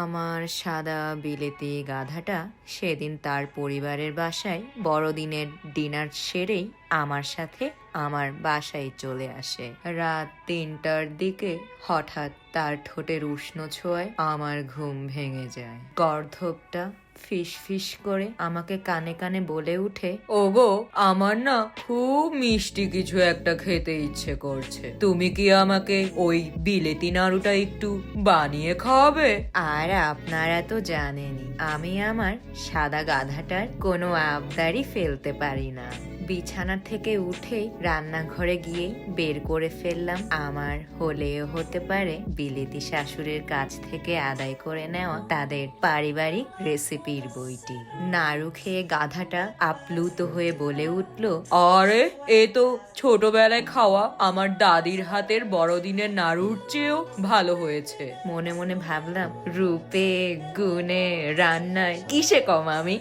আমার সাদা বিলেতি গাধাটা সেদিন তার পরিবারের বাসায় বড়দিনের ডিনার সেরেই আমার সাথে আমার বাসায় চলে আসে। রাত তিনটার দিকে হঠাৎ তার ঠোঁটের উষ্ণ ছোঁয়ায় আমার ঘুম ভেঙে যায়। গর্ধবটা ফিস ফিস করে আমাকে কানে কানে বলে উঠে, ওগো, আমার না খুব মিষ্টি কিছু একটা খেতে ইচ্ছে করছে। তুমি কি আমাকে ওই বিলেতি নাড়ুটা একটু বানিয়ে খাওয়াবে? আর আপনারা তো জানেনই, আমি আমার সাদা গাধাটার কোনো আবদারই ফেলতে পারি না। বিছানা থেকে উঠে রান্নাঘরে গিয়ে বের করে ফেললাম। আমার হলেও হতে পারে বিলেতি শাশুড়ির কাছ থেকে আদায় করে নেওয়া তাদের পারিবারিক রেসিপির বইটি। নাড়ু খেয়ে গাধাটা আপ্লুত হয়ে বলে উঠল আরে এ তো ছোটবেলায় খাওয়া আমার দাদির হাতের বড়দিনের নাড়ুর চেয়েও ভালো হয়েছে। মনে মনে ভাবলাম রূপে গুণে রান্নায় কিসে কম আমি?